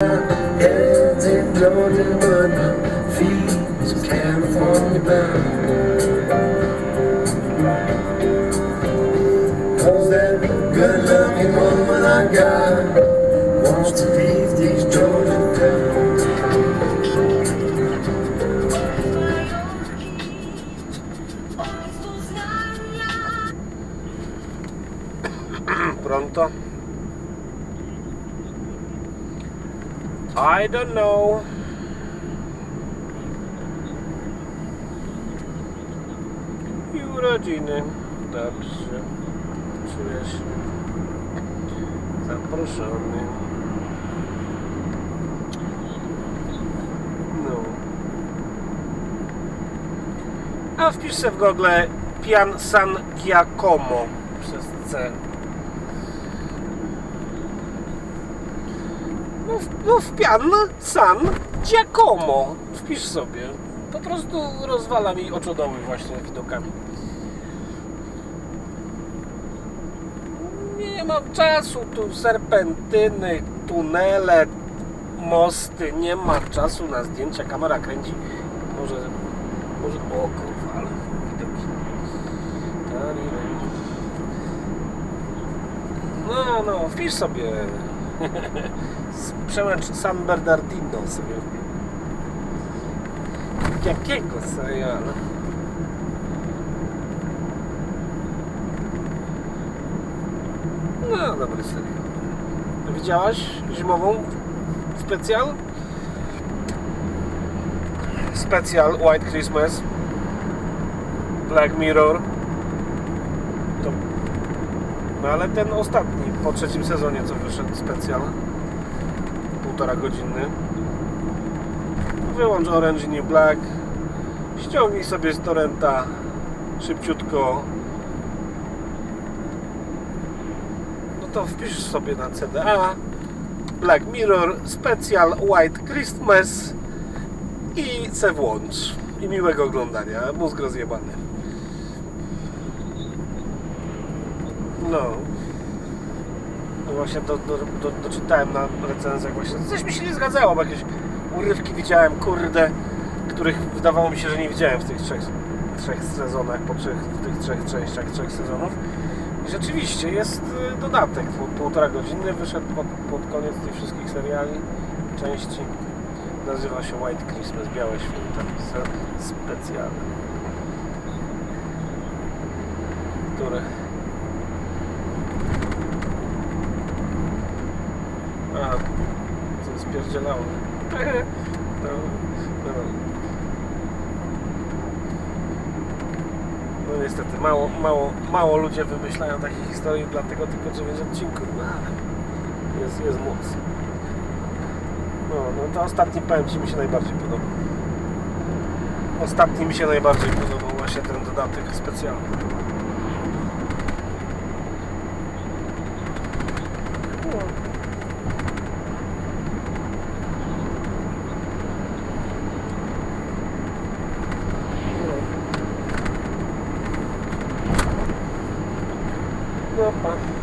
Heads in Georgia, but my feet's California bound. Cause that good looking woman I got wants to leave I don't know. I urodziny. Dobrze. Czuję się zaproszony. No. A wpisz sobie w Google Pian San Giacomo przez C. No, w- no w Pian San Giacomo. Wpisz sobie. Po prostu rozwala mi oczodoły właśnie widokami. Nie mam czasu tu serpentyny, tunele, mosty. Nie ma czasu na zdjęcia. Kamera kręci. Może, może, o kurwa, ale widoki. No, no, wpisz sobie przełęcz San Bernardino sobie. Jakiego serialu? No, dobry serial. Widziałaś zimową specjal? Specjal White Christmas Black Mirror. No ale ten ostatni po trzecim sezonie co wyszedł specjal półtora godziny wyłącz Orange New Black ściągnij sobie z torrenta szybciutko. No to wpisz sobie na CDA Black Mirror Special White Christmas i se włącz. I miłego oglądania. Mózg rozjebany no no właśnie do, do, do, doczytałem na recenzjach właśnie. Coś mi się nie zgadzało, bo jakieś urywki widziałem, kurde, których wydawało mi się, że nie widziałem w tych trzech, trzech sezonach, po trzech, w tych trzech częściach, trzech sezonów. I rzeczywiście jest y, dodatek, pół, półtora godziny, wyszedł pod, pod koniec tych wszystkich seriali, części. Nazywa się White Christmas, Białe Święta, specjalne. Które A, co spierdzielało. No, no. no niestety, mało, mało, mało ludzie wymyślają takie historie, dlatego tylko 9 odcinków, no ale jest, jest moc. No, no to ostatni powiem Ci mi się najbardziej podobał. Ostatni mi się najbardziej podobał właśnie ten dodatek specjalny. ropa.